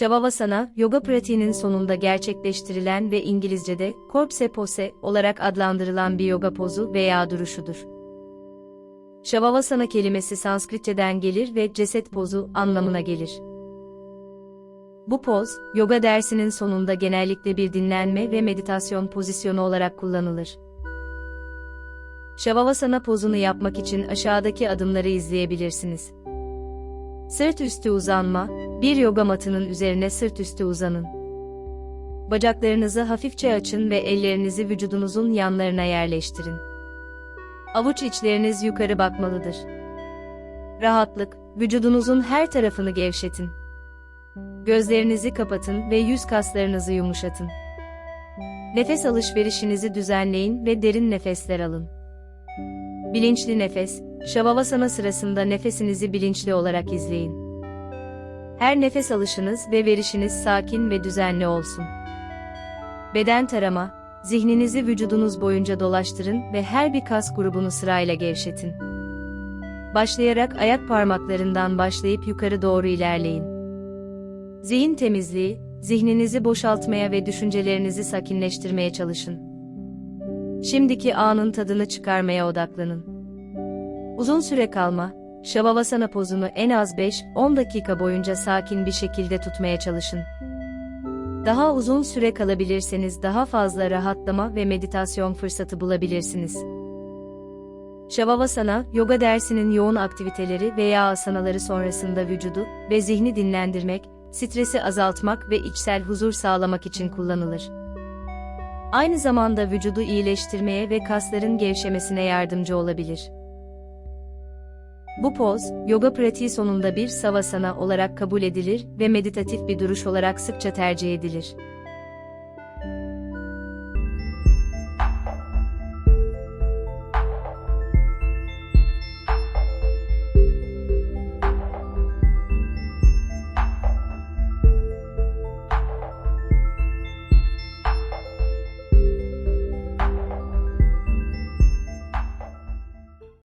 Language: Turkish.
Shavasana, yoga pratiğinin sonunda gerçekleştirilen ve İngilizce'de corpse pose olarak adlandırılan bir yoga pozu veya duruşudur. Shavasana kelimesi Sanskritçeden gelir ve ceset pozu anlamına gelir. Bu poz, yoga dersinin sonunda genellikle bir dinlenme ve meditasyon pozisyonu olarak kullanılır. Shavasana pozunu yapmak için aşağıdaki adımları izleyebilirsiniz. Sırt üstü uzanma, bir yoga matının üzerine sırt üstü uzanın. Bacaklarınızı hafifçe açın ve ellerinizi vücudunuzun yanlarına yerleştirin. Avuç içleriniz yukarı bakmalıdır. Rahatlık, vücudunuzun her tarafını gevşetin. Gözlerinizi kapatın ve yüz kaslarınızı yumuşatın. Nefes alışverişinizi düzenleyin ve derin nefesler alın. Bilinçli nefes, Shavasana sırasında nefesinizi bilinçli olarak izleyin. Her nefes alışınız ve verişiniz sakin ve düzenli olsun. Beden tarama, zihninizi vücudunuz boyunca dolaştırın ve her bir kas grubunu sırayla gevşetin. Başlayarak ayak parmaklarından başlayıp yukarı doğru ilerleyin. Zihin temizliği, zihninizi boşaltmaya ve düşüncelerinizi sakinleştirmeye çalışın. Şimdiki anın tadını çıkarmaya odaklanın. Uzun süre kalma, Shavasana pozunu en az 5-10 dakika boyunca sakin bir şekilde tutmaya çalışın. Daha uzun süre kalabilirseniz daha fazla rahatlama ve meditasyon fırsatı bulabilirsiniz. Shavasana, yoga dersinin yoğun aktiviteleri veya asanaları sonrasında vücudu ve zihni dinlendirmek, stresi azaltmak ve içsel huzur sağlamak için kullanılır. Aynı zamanda vücudu iyileştirmeye ve kasların gevşemesine yardımcı olabilir. Bu poz, yoga pratiği sonunda bir savasana olarak kabul edilir ve meditatif bir duruş olarak sıkça tercih edilir.